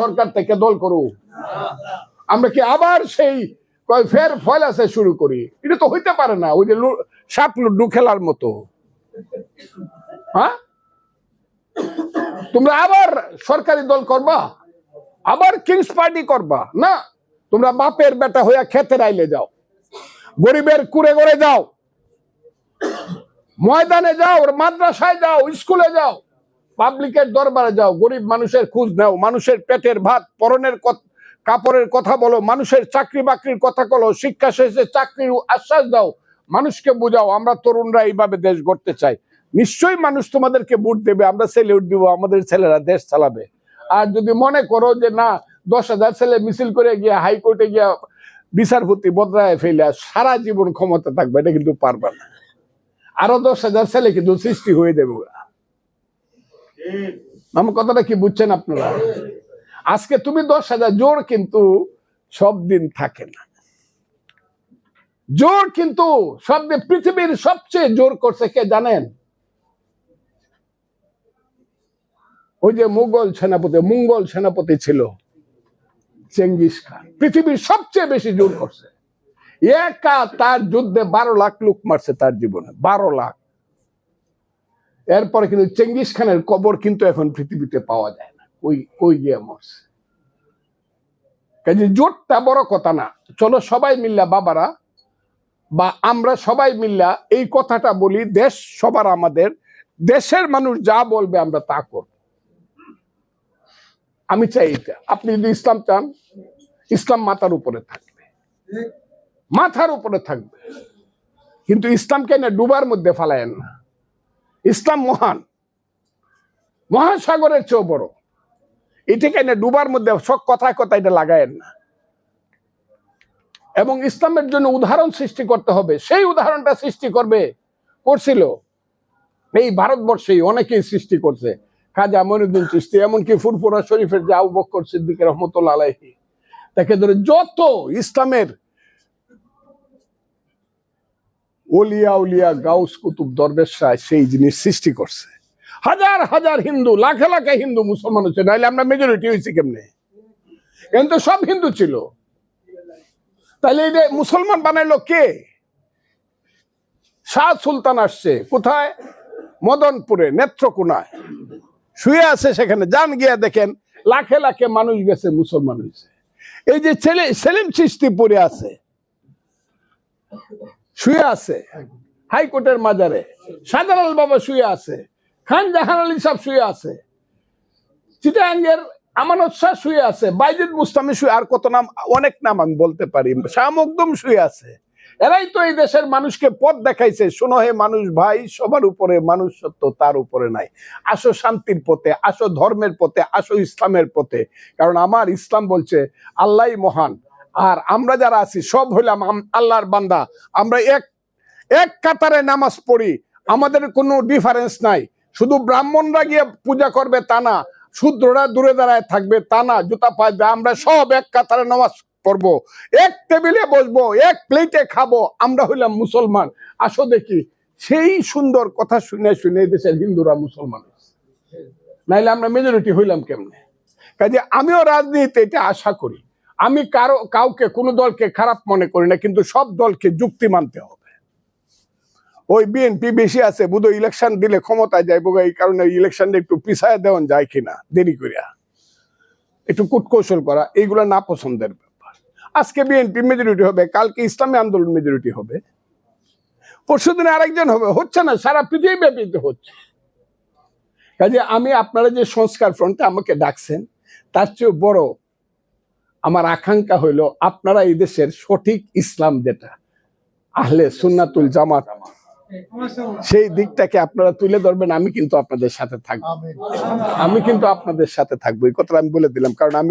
সরকার থেকে দল করু আমরা কি আবার সেই ফের ফয়লাসে শুরু করি? এটা তো হইতে পারে না, ওই যে সাপ লুডু খেলার মতো। হ্যাঁ? তোমরা আবার সরকারি দল করবা? আবার কিংস পার্টি করবা? না, তোমরা বাপের বেটা হইয়া খেতে রাইলে যাও। গরিবের কুড়ে করে যাও। ময়দানে যাও, মাদ্রাসায় যাও, স্কুলে যাও। পাবলিকের দরবারে যাও, গরিব মানুষের খোঁজ নাও, মানুষের পেটের ভাত, পরনের কাপড়ের কথা বলো, মানুষের চাকরি বাকরির কথা বলো, শিক্ষা শেষে চাকরির আশ্বাস দাও, মানুষকে বোঝাও, আমরা তরুণরা এইভাবে দেশ গড়তে চাই। নিশ্চয়ই মানুষ তোমাদেরকে ভোট দেবে, আমরা সেলিউট দিব, আমাদের ছেলেরা দেশ চালাবে। আর যদি মনে করো যে না, দশ হাজার ছেলে মিছিল করে গিয়া হাইকোর্টে গিয়া বিচারপতি বদলায় ফেলে সারা জীবন ক্ষমতা থাকবে, এটা কিন্তু পারবে না। আরও দশ হাজার ছেলে কিন্তু সৃষ্টি হয়ে দেবে আমার কথাটা কি বুঝছেন আপনারা? আজকে তুমি দশ হাজার জোর কিন্তু সব দিন থাকে না। জোর কিন্তু সব পৃথিবীর সবচেয়ে জোর করছে কে জানেন? ওই যে মুঘল সেনাপতি, মঙ্গল সেনাপতি ছিল, চেঙ্গিস খান। পৃথিবীর সবচেয়ে বেশি জোর করছে। একা তার যুদ্ধে বারো লাখ লোক মারছে তার জীবনে, বারো লাখ। এরপরে কিন্তু চেঙ্গিস খানের কবর কিন্তু এখন পৃথিবীতে পাওয়া যায় না। ওই ওই গিয়ে কাজে জোটটা বড় কথা না। চলো সবাই মিল্লা বাবারা, বা আমরা সবাই মিল্লা এই কথাটা বলি, দেশ সবার আমাদের, দেশের মানুষ যা বলবে আমরা তা করব। আমি চাই এটা। আপনি যদি ইসলাম চান, ইসলাম মাথার উপরে থাকবে। মাথার উপরে থাকবে। কিন্তু ইসলামকে না ডুবার মধ্যে ফালায়েন না। ইসলাম মহান। মহাসাগরের চেয়েও বড়। এটাকে ডুবার মধ্যে সব কথায় কথায় এটা লাগায়েন না। এবং ইসলামের জন্য উদাহরণ সৃষ্টি করতে হবে। সেই উদাহরণটা সৃষ্টি করবে, করছিল। এই ভারতবর্ষেই অনেকেই সৃষ্টি করছে। খাজা মনুদ্দিন চিস্তি এমনকি ফুরফুরা শরীফের যে আবু বক্কর সিদ্দিক রহমতুল্লাহ আলাইহি, তাকে ধরে যত ইসলামের ওলিয়া উলিয়া গাউস কুতুব দরবেশরা সেই জিনিস সৃষ্টি করছে। হাজার হাজার হিন্দু, লাখে লাখে হিন্দু মুসলমান হচ্ছে নাহলে আমরা মেজরিটি হয়েছি কেমনে? কিন্তু সব হিন্দু ছিল। তাহলে এই যে মুসলমান বানাইলো কে? শাহ সুলতান আসছে, কোথায়? মদনপুরে, নেত্রকোনায়। শুয়ে আছে সেখানে, যান গিয়া দেখেন, লাখে লাখে মানুষ গেছে, মুসলমান হয়েছে। এই যে ছেলে সেলিম সৃষ্টি পরে আছে। শুয়ে আছে। হাইকোর্টের মাজারে। সাদালাল বাবা শুয়ে আছে। খান জাহান আলী সাহেব শুয়ে আছে। চিটাঙ্গের আমানত শাহ শুয়ে আছে। বাইজিদ মুস্তামি শুয়ে আর কত নাম অনেক নাম আমি বলতে পারি। শাহ মকদুম শুয়ে আছে। এরাই তো এই দেশের মানুষকে পথ দেখাইছে। শোনো হে মানুষ ভাই, সবার উপরে মানুষ সত্য তার উপরে নাই। আসো শান্তির পথে, আসো ধর্মের পথে, আসো ইসলামের পথে। কারণ আমার ইসলাম বলছে, আল্লাহই মহান। আর আমরা যারা আছি, সব হইলাম আল্লাহর বান্দা। আমরা এক এক কাতারে নামাজ পড়ি। আমাদের কোনো ডিফারেন্স নাই। শুধু ব্রাহ্মণরা গিয়ে পূজা করবে তা না, শূদ্ররা দূরে দাঁড়ায় থাকবে তা না, জুতা পাইবে। আমরা সব এক কাতারে নামাজ পড়ব। এক টেবিলে বসবো, এক প্লেটে খাব। আমরা হইলাম মুসলমান। আসো দেখি, সেই সুন্দর কথা শুনে শুনে দেশের হিন্দুরা মুসলমান নাইলে আমরা মেজরিটি হইলাম কেমনে? কাজে আমিও রাজনীতিতে এটা আশা করি। আমি কারও, কাউকে, কোনো দলকে খারাপ মনে করি না, কিন্তু সব দলকে যুক্তি মানতে হবে। ওই বিএনপি বেশি আছে বুধ ইলেকশন দিলে ক্ষমতায় যাইব, এই কারণে ইলেকশনটা একটু পিছায় দেওয়া যায় কিনা, দেরি করিয়া। একটু কূটকৌশল করা, এইগুলো না পছন্দের ব্যাপার। আজকে বিএনপি মেজরিটি হবে, কালকে ইসলামী আন্দোলন মেজরিটি হবে। পরশু দিনে আরেকজন হবে, হচ্ছে না, সারা পৃথিবী ব্যাপীতে হচ্ছে। কাজে আমি আপনারা যে সংস্কার ফ্রন্টে আমাকে ডাকছেন, তার চেয়ে বড় আমার আকাঙ্ক্ষা হইল আপনারা এই দেশের সঠিক ইসলাম যেটা আহলে সুন্নাতুল জামাত সেই দিকটাকে আপনারা তুলে ধরবেন আমি কিন্তু আপনাদের সাথে থাকব। আমি কিন্তু আপনাদের সাথে থাকব এই কথাটা আমি বলে দিলাম কারণ আমি